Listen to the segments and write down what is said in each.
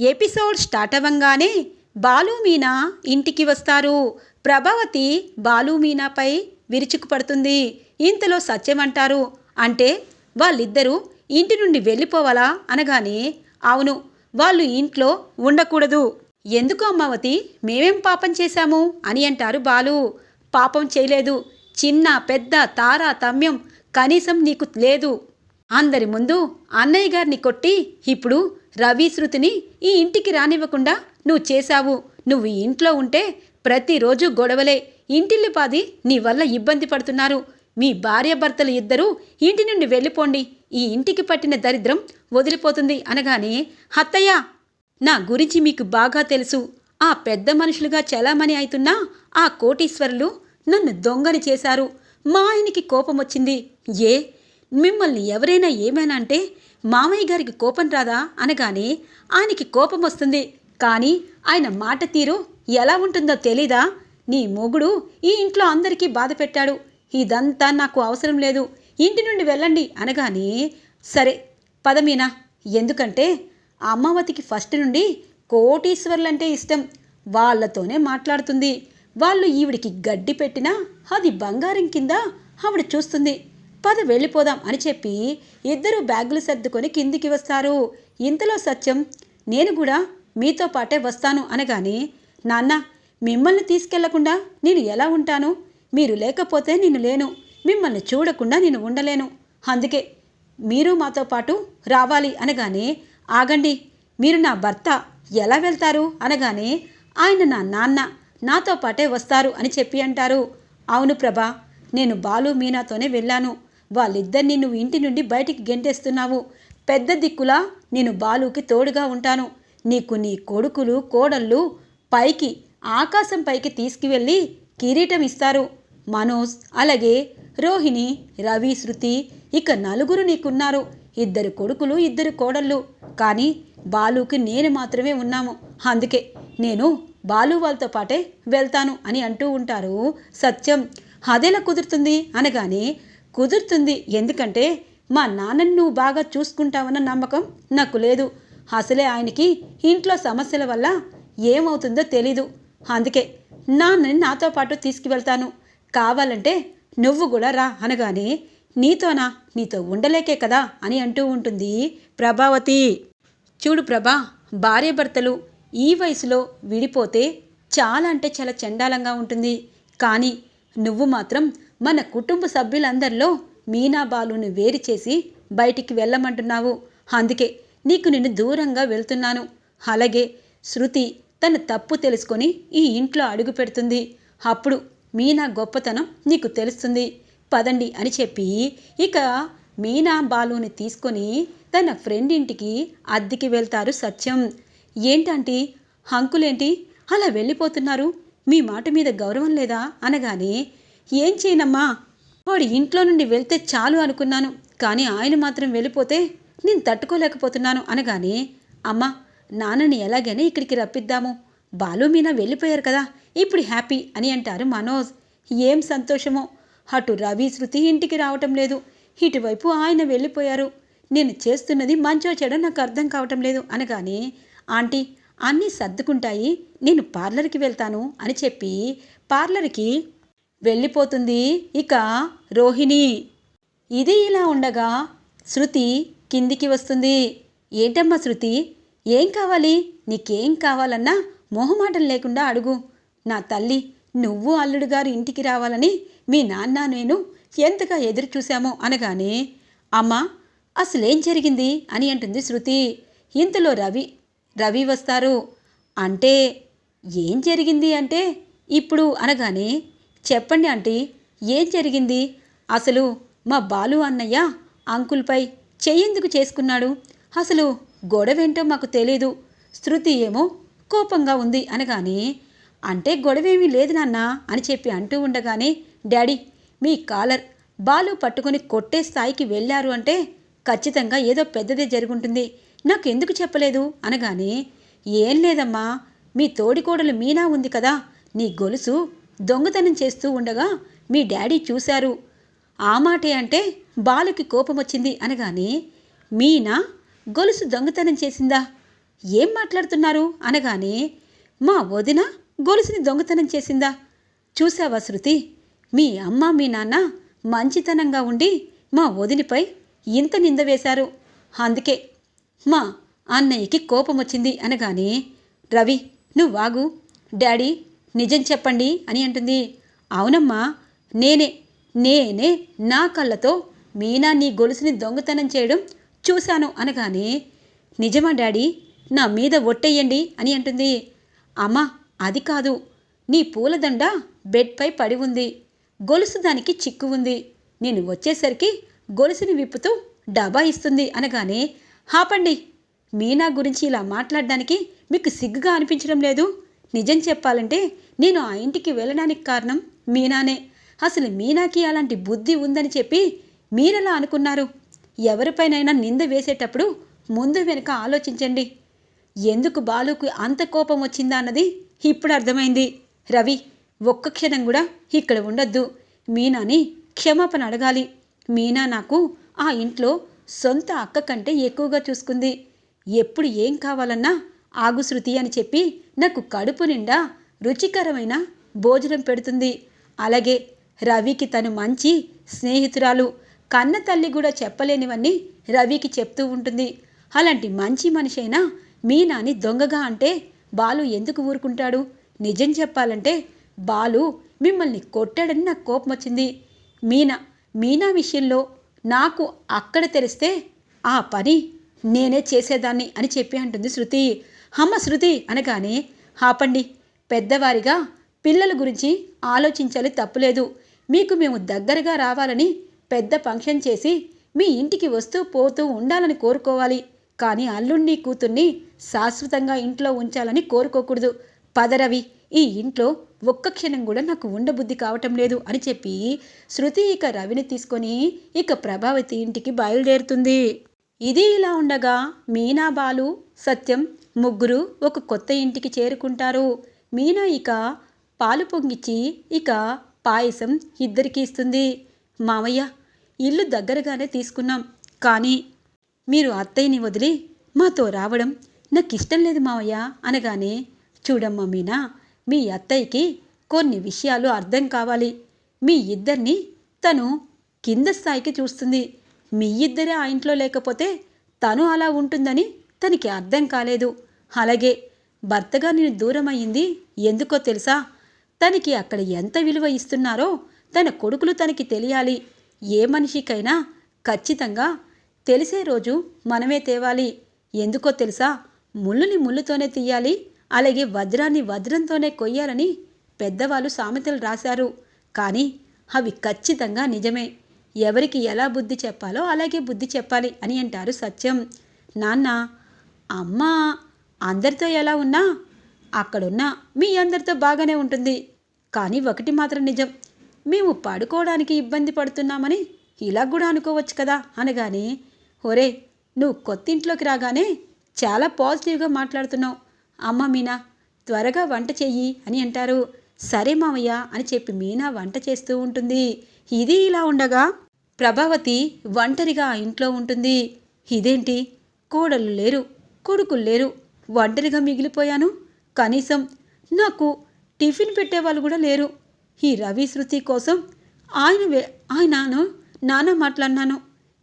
Episode start అవ్వంగానే బాలు మీనా ఇంటికి వస్తారు. ప్రభావతి బాలు మీనాపై విరుచుకుపడుతుంది. ఇంతలో సత్యం అంటారు అంటే వాళ్ళిద్దరూ ఇంటి నుండి వెళ్ళిపోవాలా? అనగానే అవును వాళ్ళు ఇంట్లో ఉండకూడదు. ఎందుకు అమ్మావతి? మేమేం పాపం చేశాము? అని అంటారు బాలు. పాపం చేయలేదు. చిన్న పెద్ద తారా తమ్యం కనీసం నీకు లేదు. అందరి ముందు అన్నయ్య గారిని కొట్టి ఇప్పుడు రవి శృతిని ఈ ఇంటికి రానివ్వకుండా నువ్వు చేశావు. నువ్వు ఈ ఇంట్లో ఉంటే ప్రతిరోజు గొడవలే. ఇంటిల్లిపాది నీ వల్ల ఇబ్బంది పడుతున్నారు. మీ భార్యాభర్తలు ఇద్దరూ ఇంటి నుండి వెళ్ళిపోండి. ఈ ఇంటికి పట్టిన దరిద్రం వదిలిపోతుంది అనగానే హత్తయ్య నా గురించి మీకు బాగా తెలుసు. ఆ పెద్ద మనుషులుగా చలామణి అవుతున్న ఆ కోటీశ్వరులు నన్ను దొంగని చేశారు. మా ఆయనకి కోపం వచ్చింది ఏ? మిమ్మల్ని ఎవరైనా ఏమైనా అంటే మామయ్య గారికి కోపం రాదా? అనగానే ఆయనకి కోపం వస్తుంది. కానీ ఆయన మాట తీరు ఎలా ఉంటుందో తెలీదా? నీ మొగుడు ఈ ఇంట్లో అందరికీ బాధ పెట్టాడు. ఇదంతా నాకు అవసరం లేదు. ఇంటి నుండి వెళ్ళండి అనగానే సరే పదమీనా ఎందుకంటే అమ్మావతికి ఫస్ట్ నుండి కోటీశ్వర్లంటే ఇష్టం. వాళ్ళతోనే మాట్లాడుతుంది. వాళ్ళు ఈవిడికి గడ్డి పెట్టినా అది బంగారం కింద ఆవిడ చూస్తుంది. పద వెళ్ళిపోదాం అని చెప్పి ఇద్దరు బ్యాగులు సర్దుకొని కిందికి వస్తారు. ఇంతలో సత్యం నేను కూడా మీతో పాటే వస్తాను అనగానే నాన్న మిమ్మల్ని తీసుకెళ్ళకుండా నేను ఎలా ఉంటాను? మీరు లేకపోతే నేను లేను. మిమ్మల్ని చూడకుండా నేను ఉండలేను. అందుకే మీరు మాతో పాటు రావాలి అనగానే ఆగండి మీరు నా భర్త ఎలా వెళ్తారు? అనగానే ఆయన నా నాన్న నాతో పాటే వస్తారు అని చెప్పి అంటారు. అవును ప్రభా నేను బాలు మీనాతోనే వెళ్ళాను. వాళ్ళిద్దరిని నువ్వు ఇంటి నుండి బయటికి గెంటేస్తున్నావు. పెద్ద దిక్కులా నేను బాలుకి తోడుగా ఉంటాను. నీకు నీ కొడుకులు కోడళ్ళు పైకి ఆకాశం పైకి తీసుకువెళ్ళి కిరీటం ఇస్తారు. మనోజ్ అలాగే రోహిణి రవి శృతి ఇక నలుగురు నీకున్నారు. ఇద్దరు కొడుకులు ఇద్దరు కోడళ్ళు. కానీ బాలుకి నేను మాత్రమే ఉన్నాము. అందుకే నేను బాలు వాళ్ళతో పాటే వెళ్తాను అని అంటూ ఉంటారు సత్యం. అదెలా కుదురుతుంది? అనగానే కుదురుతుంది. ఎందుకంటే మా నాన్నని నువ్వు బాగా చూసుకుంటావన్న నమ్మకం నాకు లేదు. అసలే ఆయనకి ఇంట్లో సమస్యల వల్ల ఏమవుతుందో తెలీదు. అందుకే నాన్నని నాతో పాటు తీసుకువెళ్తాను. కావాలంటే నువ్వు కూడా రా అనగానే నీతోనా? నీతో ఉండలేకే కదా? అని అంటూ ఉంటుంది ప్రభావతి. చూడు ప్రభా భార్యాభర్తలు ఈ వయసులో విడిపోతే చాలా అంటే చాలా చండాలంగా ఉంటుంది. కానీ నువ్వు మాత్రం మన కుటుంబ సభ్యులందరిలో మీనా బాలుని వేరు చేసి బయటికి వెళ్ళమంటున్నావు. అందుకే నీకు నేను దూరంగా వెళ్తున్నాను. అలాగే శృతి తన తప్పు తెలుసుకొని ఈ ఇంట్లో అడుగు పెడుతుంది. అప్పుడు మీనా గొప్పతనం నీకు తెలుస్తుంది. పదండి అని చెప్పి ఇక మీనా బాలుని తీసుకొని తన ఫ్రెండ్ ఇంటికి అద్దెకి వెళ్తారు సత్యం. ఏంటంటే హంకులేంటి అలా వెళ్ళిపోతున్నారు? మీ మాట మీద గౌరవం లేదా? అనగానే ఏం చేయనమ్మా? వాడు ఇంట్లో నుండి వెళ్తే చాలు అనుకున్నాను. కానీ ఆయన మాత్రం వెళ్ళిపోతే నేను తట్టుకోలేకపోతున్నాను అనగానే అమ్మా నాన్నని ఎలాగైనా ఇక్కడికి రప్పిద్దాము. బాలు మీనా వెళ్ళిపోయారు కదా ఇప్పుడు హ్యాపీ అని అంటారు మనోజ్. ఏం సంతోషమో. అటు రవి శృతి ఇంటికి రావటం లేదు. ఇటువైపు ఆయన వెళ్ళిపోయారు. నేను చేస్తున్నది మంచో చెడో నాకు అర్థం కావటం లేదు అనగానే ఆంటీ అన్నీ సర్దుకుంటాయి. నేను పార్లర్కి వెళ్తాను అని చెప్పి పార్లర్కి వెళ్ళిపోతుంది ఇక రోహిణి. ఇది ఇలా ఉండగా శృతి కిందికి వస్తుంది. ఏంటమ్మా శృతి? ఏం కావాలి? నీకేం కావాలన్నా మొహమాటం లేకుండా అడుగు. నా తల్లి నువ్వు అల్లుడు గారు ఇంటికి రావాలని మీ నాన్న నేను ఎంతగా ఎదురు చూశామో అనగానే అమ్మా అసలేం జరిగింది అని అంటుంది శృతి. ఇంతలో రవి రవి వస్తారు. అంటే ఏం జరిగింది అంటే ఇప్పుడు అనగానే చెప్పండి ఆంటీ ఏం జరిగింది? అసలు మా బాలు అన్నయ్య అంకుల్పై చెయ్యెందుకు చేసుకున్నాడు? అసలు గొడవేంటో మాకు తెలీదు. శృతి ఏమో కోపంగా ఉంది అనగానే అంటే గొడవేమీ లేదు నాన్న అని చెప్పి అంటూ ఉండగానే డాడీ మీ కాలర్ బాలు పట్టుకొని కొట్టే స్థాయికి వెళ్ళారు అంటే ఖచ్చితంగా ఏదో పెద్దదే జరుగుంటుంది. నాకు ఎందుకు చెప్పలేదు? అనగానే ఏం లేదమ్మా మీ తోడికోడలు మీనా ఉంది కదా నీ గొలుసు దొంగతనం చేస్తూ ఉండగా మీ డాడీ చూశారు. ఆ మాటే అంటే బాలుకి కోపం వచ్చింది అనగానే మీనా గొలుసు దొంగతనం చేసిందా? ఏం మాట్లాడుతున్నారు? అనగానే మా వదిన గొలుసుని దొంగతనం చేసిందా? చూసావా శృతి? మీ అమ్మ మీ నాన్న మంచితనంగా ఉండి మా వదినిపై ఇంత నింద వేశారు. అందుకే మా అన్నయ్యకి కోపం వచ్చింది అనగానే రవి నువ్వు వాగు డాడీ నిజం చెప్పండి అని అంటుంది. అవునమ్మా నేనే నేనే నా కళ్ళతో మీనా నీ గొలుసుని దొంగతనం చేయడం చూశాను అనగానే నిజమా డాడీ నా మీద ఒట్టేయండి అని అంటుంది. అమ్మా అది కాదు నీ పూలదండ బెడ్పై పడి ఉంది గొలుసు దానికి చిక్కు ఉంది నేను వచ్చేసరికి గొలుసుని విప్పుతూ డబ్బా ఇస్తుంది అనగానే హాపండి మీనా గురించి ఇలా మాట్లాడడానికి మీకు సిగ్గుగా అనిపించడం లేదు నిజం చెప్పాలంటే నేను ఆ ఇంటికి వెళ్ళడానికి కారణం మీనానే. అసలు మీనాకి అలాంటి బుద్ధి ఉందని చెప్పి మీరెలా అనుకున్నారు? ఎవరిపైనైనా నింద వేసేటప్పుడు ముందు వెనుక ఆలోచించండి. ఎందుకు బాలుకు అంత కోపం వచ్చిందా అన్నది ఇప్పుడు అర్థమైంది. రవి ఒక్క క్షణం కూడా ఇక్కడ ఉండొద్దు. మీనాని క్షమాపణ అడగాలి. మీనా నాకు ఆ ఇంట్లో సొంత అక్క కంటే ఎక్కువగా చూసుకుంది. ఎప్పుడు ఏం కావాలన్నా ఆగు శృతి అని చెప్పి నాకు కడుపు నిండా రుచికరమైన భోజనం పెడుతుంది. అలాగే రవికి తను మంచి స్నేహితురాలు. కన్న తల్లి కూడా చెప్పలేనివన్నీ రవికి చెప్తూ ఉంటుంది. అలాంటి మంచి మనిషి అయినా మీనాని దొంగగా అంటే బాలు ఎందుకు ఊరుకుంటాడు? నిజం చెప్పాలంటే బాలు మిమ్మల్ని కొట్టాడని నాకు కోపం వచ్చింది. మీనా మీనా విషయంలో నాకు అక్కడ తెలిస్తే ఆ పని నేనే చేసేదాన్ని అని చెప్పి అంటుంది శృతి. అమ్మ శృతి అనగానే హాపండి పెద్దవారిగా పిల్లల గురించి ఆలోచించాలి తప్పులేదు. మీకు మేము దగ్గరగా రావాలని పెద్ద ఫంక్షన్ చేసి మీ ఇంటికి వస్తూ పోతూ ఉండాలని కోరుకోవాలి. కానీ అల్లుణ్ణి కూతుర్ని శాశ్వతంగా ఇంట్లో ఉంచాలని కోరుకోకూడదు. పదరవి ఈ ఇంట్లో ఒక్క క్షణం కూడా నాకు ఉండబుద్ధి కావటం లేదు అని చెప్పి శృతి ఇక రవిని తీసుకొని ఇక ప్రభావతి ఇంటికి బయలుదేరుతుంది. ఇది ఇలా ఉండగా మీనా బాలు సత్యం ముగ్గురు ఒక కొత్త ఇంటికి చేరుకుంటారు. మీనా ఇక పాలు పొంగిచ్చి ఇక పాయసం ఇద్దరికి ఇస్తుంది. మామయ్య ఇల్లు దగ్గరగానే తీసుకున్నాం. కానీ మీరు అత్తయ్యని వదిలి మాతో రావడం నాకు ఇష్టం లేదు మావయ్య అనగానే చూడమ్మా మీనా మీ అత్తయ్యకి కొన్ని విషయాలు అర్థం కావాలి. మీ ఇద్దరిని తను కింద స్థాయికి చూస్తుంది. మీ ఇద్దరే ఆ ఇంట్లో లేకపోతే తను అలా ఉంటుందని తనకి అర్థం కాలేదు. అలాగే భర్తగా నేను దూరం ఎందుకో తెలుసా? తనకి అక్కడ ఎంత విలువ ఇస్తున్నారో తన కొడుకులు తనకి తెలియాలి. ఏ మనిషికైనా ఖచ్చితంగా తెలిసే రోజు మనమే తేవాలి. ఎందుకో తెలుసా? ముళ్ళుని ముళ్ళుతోనే తీయాలి అలాగే వజ్రాన్ని వజ్రంతోనే కొయ్యాలని పెద్దవాళ్ళు సామెతలు రాశారు. కానీ అవి ఖచ్చితంగా నిజమే. ఎవరికి ఎలా బుద్ధి చెప్పాలో అలాగే బుద్ధి చెప్పాలి అని అంటారు సత్యం. నాన్న అమ్మ అందరితో ఎలా ఉన్నా? అక్కడున్నా మీ అందరితో బాగానే ఉంటుంది. కానీ ఒకటి మాత్రం నిజం. మేము పడుకోవడానికి ఇబ్బంది పడుతున్నామని ఇలా కూడా అనుకోవచ్చు కదా అనగానే ఒరే నువ్వు కొత్త ఇంట్లోకి రాగానే చాలా పాజిటివ్గా మాట్లాడుతున్నావు. అమ్మ మీనా త్వరగా వంట చెయ్యి అని అంటారు. సరే మామయ్య అని చెప్పి మీనా వంట చేస్తూ ఉంటుంది. ఇది ఇలా ఉండగా ప్రభావతి ఒంటరిగా ఆ ఇంట్లో ఉంటుంది. ఇదేంటి? కోడలు లేరు. కొడుకులు లేరు. ఒంటరిగా మిగిలిపోయాను. కనీసం నాకు టిఫిన్ పెట్టేవాళ్ళు కూడా లేరు. ఈ రవి శృతి కోసం ఆయన వే- ఆయనను నాన్న మాట్లాడినాను.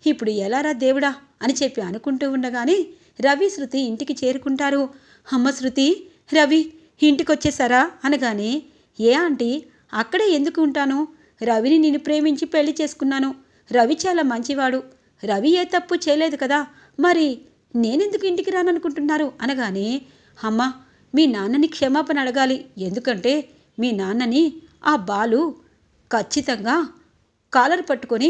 ఇప్పుడు ఎలారా దేవుడా అని చెప్పి అనుకుంటూ ఉండగానే రవి శృతి ఇంటికి చేరుకుంటారు. అమ్మ శృతి రవి ఇంటికొచ్చేసారా అనగానే ఏ ఆంటీ అక్కడే ఎందుకు ఉంటాను? రవిని నేను ప్రేమించి పెళ్ళి చేసుకున్నాను. రవి చాలా మంచివాడు. రవి ఏ తప్పు చేయలేదు కదా. మరి నేనెందుకు ఇంటికి రాననుకుంటున్నారు? అనగానే అమ్మ మీ నాన్నని క్షమాపణ అడగాలి. ఎందుకంటే మీ నాన్నని ఆ బాలు ఖచ్చితంగా కాలర్ పట్టుకొని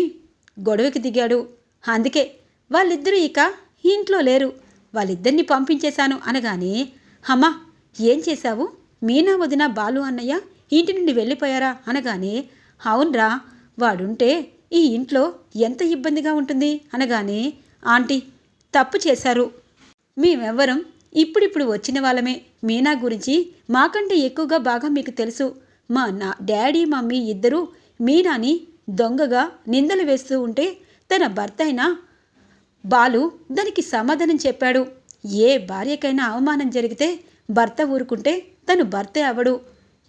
గొడవకి దిగాడు. అందుకే వాళ్ళిద్దరూ ఇక ఇంట్లో లేరు. వాళ్ళిద్దరిని పంపించేశాను. అనగానే అమ్మ ఏం చేశావు? మీనా వదిన బాలు అన్నయ్య ఇంటి నుండి వెళ్ళిపోయారా? అనగానే అవునరా వాడుంటే ఈ ఇంట్లో ఎంత ఇబ్బందిగా ఉంటుంది? అనగానే ఆంటీ తప్పు చేశారు. మేమెవ్వరం ఇప్పుడిప్పుడు వచ్చిన వాళ్ళమే. మీనా గురించి మాకంటే ఎక్కువగా బాగా మీకు తెలుసు. మా నా డాడీ మమ్మీ ఇద్దరూ మీనాని దొంగగా నిందలు వేస్తూ ఉంటే తన భర్త అయిన బాలు దానికి సమాధానం చెప్పాడు. ఏ భార్యకైనా అవమానం జరిగితే భర్త ఊరుకుంటే తను భర్తే అవడు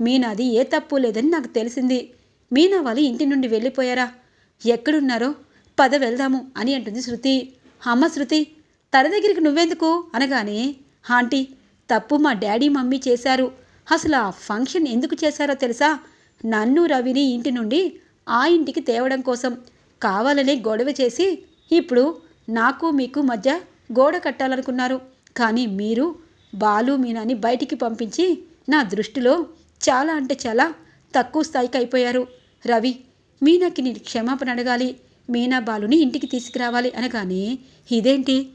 మీనాది ఏ తప్పు లేదని నాకు తెలిసింది. మీనా వాళ్ళు ఇంటి నుండి వెళ్ళిపోయారా? ఎక్కడున్నారో? పద వెళ్దాము అని అంటుంది శృతి. అమ్మ శృతి తన దగ్గరికి నువ్వెందుకు? అనగానే ఆంటీ తప్పు మా డాడీ మమ్మీ చేశారు. అసలు ఆ ఫంక్షన్ ఎందుకు చేశారో తెలుసా? నన్ను రవిని ఇంటి నుండి ఆ ఇంటికి తేవడం కోసం కావాలనే గొడవ చేసి ఇప్పుడు నాకు మీకు మధ్య గోడ కట్టాలనుకున్నారు. కానీ మీరు బాలు మీనాని బయటికి పంపించి నా దృష్టిలో చాలా అంటే చాలా తక్కువ స్థాయికి అయిపోయారు. రవి మీనాకి నేను క్షమాపణ అడగాలి. మీనా బాలుని ఇంటికి తీసుకురావాలి అనగానే ఇదేంటి?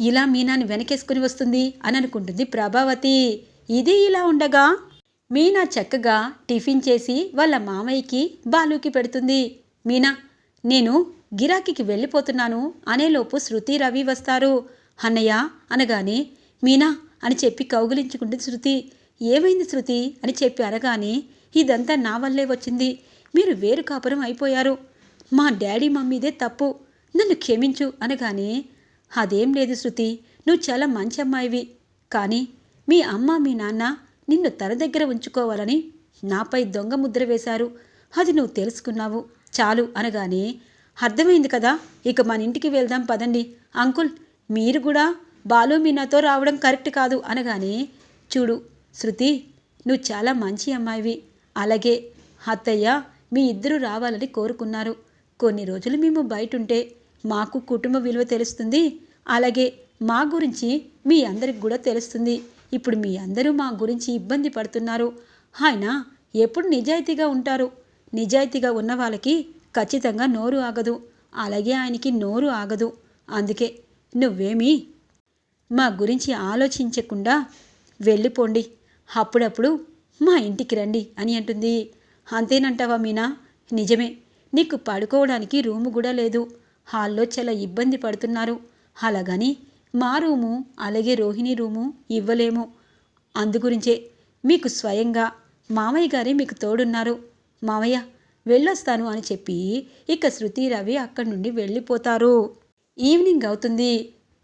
ఇలా మీనాని వెనకేసుకుని వస్తుంది అని అనుకుంటుంది ప్రభావతి. ఇది ఇలా ఉండగా మీనా చక్కగా టిఫిన్ చేసి వాళ్ళ మామయ్యకి బాలుకి పెడుతుంది. మీనా నేను గిరాకీకి వెళ్ళిపోతున్నాను అనేలోపు శృతి రవి వస్తారు. అన్నయ్య అనగానే మీనా అని చెప్పి కౌగిలించుకుంటే శృతి. ఏమైంది శృతి? అని చెప్పి అనగానే ఇదంతా నా వల్లే వచ్చింది. మీరు వేరు కాపురం అయిపోయారు. మా డాడీ మమ్మీదే తప్పు. నన్ను క్షమించు అనగానే అదేం లేదు శృతి నువ్వు చాలా మంచి అమ్మాయివి. కానీ మీ అమ్మ మీ నాన్న నిన్ను తన దగ్గర ఉంచుకోవాలని నాపై దొంగ ముద్ర వేశారు. అది నువ్వు తెలుసుకున్నావు. చాలు అనగానే అర్థమైంది కదా ఇక మన ఇంటికి వెళ్దాం పదండి. అంకుల్ మీరు కూడా బాలు మీనాతో రావడం కరెక్ట్ కాదు అనగానే చూడు శృతి నువ్వు చాలా మంచి అమ్మాయివి. అలాగే అత్తయ్య మీ ఇద్దరు రావాలని కోరుకున్నారు. కొన్ని రోజులు మేము బయట ఉంటే మాకు కుటుంబ విలువ తెలుస్తుంది. అలాగే మా గురించి మీ అందరికి కూడా తెలుస్తుంది. ఇప్పుడు మీ అందరూ మా గురించి ఇబ్బంది పడుతున్నారు. ఆయన ఎప్పుడు నిజాయితీగా ఉంటారు. నిజాయితీగా ఉన్న వాళ్ళకి ఖచ్చితంగా నోరు ఆగదు. అలాగే ఆయనకి నోరు ఆగదు. అందుకే నువ్వేమీ మా గురించి ఆలోచించకుండా వెళ్ళిపోండి. అప్పుడప్పుడు మా ఇంటికి రండి అని అంటుంది. అంతేనంటావా మీనా? నిజమే. నీకు పడుకోవడానికి రూము కూడా లేదు. హాల్లో చాలా ఇబ్బంది పడుతున్నారు. అలాగని మా రూము అలాగే రోహిణి రూము ఇవ్వలేము. అందుగురించే మీకు స్వయంగా మామయ్య గారే మీకు తోడున్నారు. మామయ్య వెళ్ళొస్తాను అని చెప్పి ఇక శృతి రవి అక్కడి నుండి వెళ్ళిపోతారు. ఈవినింగ్ అవుతుంది.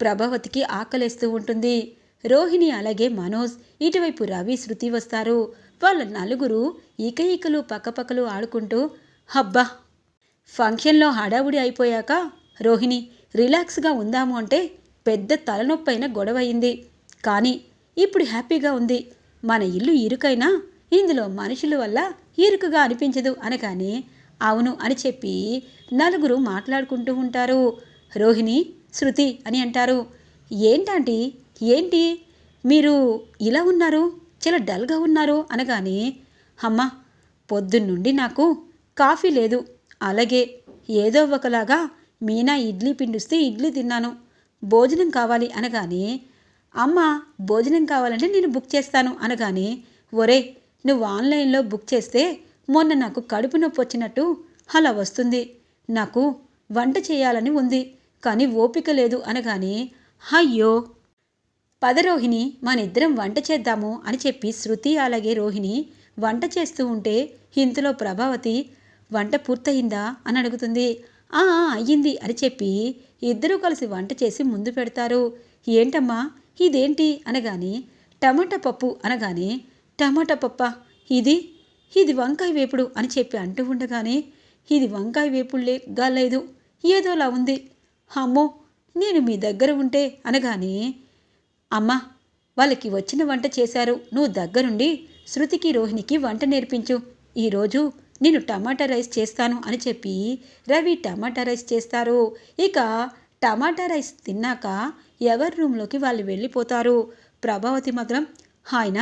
ప్రభావతికి ఆకలేస్తూ ఉంటుంది. రోహిణి అలాగే మనోజ్ ఇటువైపు రవి శృతి వస్తారు. వాళ్ళ నలుగురు ఇక ఈకలు పక్కపక్కలు ఆడుకుంటూ హబ్బా ఫంక్షన్లో హడావుడి అయిపోయాక రోహిణి రిలాక్స్గా ఉందాము అంటే పెద్ద తలనొప్పైన గొడవ అయింది కానీ ఇప్పుడు హ్యాపీగా ఉంది. మన ఇల్లు ఇరుకైనా ఇందులో మనుషుల వల్ల ఇరుకుగా అనిపించదు అనగానే అవును అని చెప్పి నలుగురు మాట్లాడుకుంటూ ఉంటారు. రోహిణి శృతి అని అంటారు. ఏంటంటి? ఏంటి? మీరు ఇలా ఉన్నారు? చాలా డల్గా ఉన్నారు అనగానే అమ్మ పొద్దున్నుండి నాకు కాఫీ లేదు. అలాగే ఏదో ఒకలాగా మీనా ఇడ్లీ పిండిస్తే ఇడ్లీ తిన్నాను. భోజనం కావాలి అనగానే అమ్మ భోజనం కావాలంటే నేను బుక్ చేస్తాను అనగానే ఒరే నువ్వు ఆన్లైన్లో బుక్ చేస్తే మొన్న నాకు కడుపు నొప్పి వచ్చినట్టు అలా వస్తుంది. నాకు వంట చేయాలని ఉంది కానీ ఓపిక లేదు అనగానే అయ్యో! పద రోహిణి మనిద్దరం వంట చేద్దాము అని చెప్పి శృతి అలాగే రోహిణి వంట చేస్తూ ఉంటే ఇంతలో ప్రభావతి వంట పూర్తయిందా? అని అడుగుతుంది. ఆ అయ్యింది అని చెప్పి ఇద్దరూ కలిసి వంట చేసి ముందు పెడతారు. ఏంటమ్మా? ఇదేంటి? అనగానే టమాటా పప్పు అనగానే టమాటా పప్ప? ఇది? ఇది వంకాయ వేపుడు అని చెప్పి అంటూ ఉండగానే ఇది వంకాయ వేపుడుగా లేదు ఏదోలా ఉంది. అమ్మో నేను మీ దగ్గర ఉంటే అనగానే అమ్మా వాళ్ళకి వచ్చిన వంట చేశారు. నువ్వు దగ్గరుండి శృతికి రోహిణికి వంట నేర్పించు. ఈరోజు నేను టమాటా రైస్ చేస్తాను అని చెప్పి రవి టమాటా రైస్ చేస్తారు. ఇక టమాటా రైస్ తిన్నాక ఎవరి రూమ్లోకి వాళ్ళు వెళ్ళిపోతారు? ప్రభావతి మాత్రం ఆయన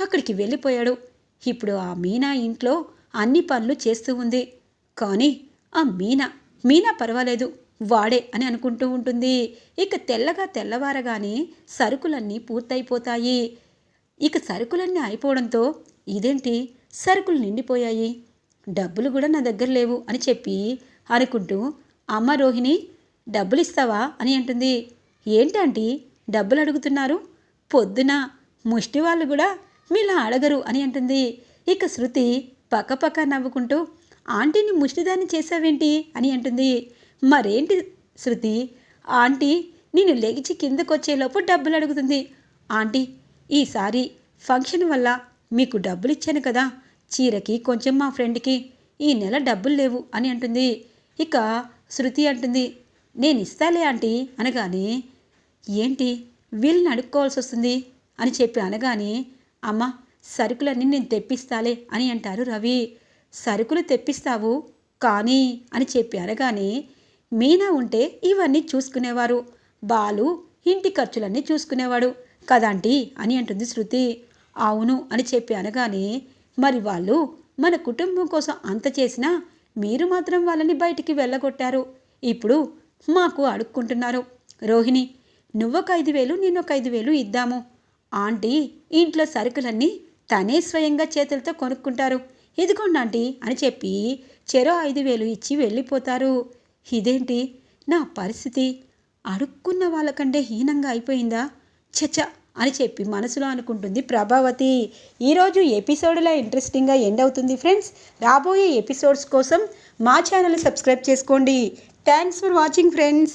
అక్కడికి వెళ్ళిపోయాడు. ఇప్పుడు ఆ మీనా ఇంట్లో అన్ని పనులు చేస్తూ ఉంది. కానీ ఆ మీనా మీనా పర్వాలేదు. వాడే అని అనుకుంటూ ఉంటుంది. ఇక తెల్లగా తెల్లవారగానే సరుకులన్నీ పూర్తయిపోతాయి. ఇక సరుకులన్నీ అయిపోవడంతో ఇదేంటి? సరుకులు నిండిపోయాయి. డబ్బులు కూడా నా దగ్గర లేవు అని చెప్పి అనుకుంటూ అమ్మ రోహిణి డబ్బులు ఇస్తావా అని అంటుంది. ఏంటంటీ డబ్బులు అడుగుతున్నారు పొద్దున ముష్టి వాళ్ళు కూడా మీలా అడగరు అని అంటుంది. ఇక శృతి పక్కపక్క నవ్వుకుంటూ ఆంటీని ముష్టిదాన్ని చేసావేంటి అని అంటుంది. మరేంటి శృతి ఆంటీ నేను లెగిచి కిందకొచ్చేలోపు డబ్బులు అడుగుతుంది ఆంటీ ఈసారి ఫంక్షన్ వల్ల మీకు డబ్బులు ఇచ్చాను కదా చీరకి కొంచెం మా ఫ్రెండ్కి ఈ నెల డబ్బులు లేవు అని అంటుంది. ఇక శృతి అంటుంది నేను ఇస్తాలే ఆంటీ అనగానే ఏంటి? వీళ్ళని అడుక్కోవాల్సి వస్తుంది అని చెప్పి అనగానే అమ్మ సరుకులన్నీ నేను తెప్పిస్తాలే అని అంటారు రవి. సరుకులు తెప్పిస్తావు కానీ అని చెప్పి అనగానే మీనా ఉంటే ఇవన్నీ చూసుకునేవారు. బాలు ఇంటి ఖర్చులన్నీ చూసుకునేవాడు. కదంటీ అని అంటుంది శృతి. అవును అని చెప్పి అనగానే మరి వాళ్ళు మన కుటుంబం కోసం అంత చేసినా మీరు మాత్రం వాళ్ళని బయటికి వెళ్ళగొట్టారు. ఇప్పుడు మాకు అడుక్కుంటున్నారు. రోహిణి నువ్వొక ఐదు వేలు నేనొక ఐదు వేలు ఇద్దాము. ఆంటీ ఇంట్లో సరుకులన్నీ తనే స్వయంగా చేతులతో కొనుక్కుంటారు. ఇదిగోండి ఆంటీ అని చెప్పి చెరో ఐదు వేలు ఇచ్చి వెళ్ళిపోతారు. ఇదేంటి? నా పరిస్థితి అడుక్కున్న వాళ్ళకంటే హీనంగా అయిపోయిందా? చచ్చా అని చెప్పి మనసులో అనుకుంటుంది ప్రభావతి. ఈరోజు ఎపిసోడ్లో ఇంట్రెస్టింగ్గా ఎండ్ అవుతుంది ఫ్రెండ్స్ రాబోయే ఎపిసోడ్స్ కోసం మా ఛానల్ సబ్స్క్రైబ్ చేసుకోండి. Thanks for watching friends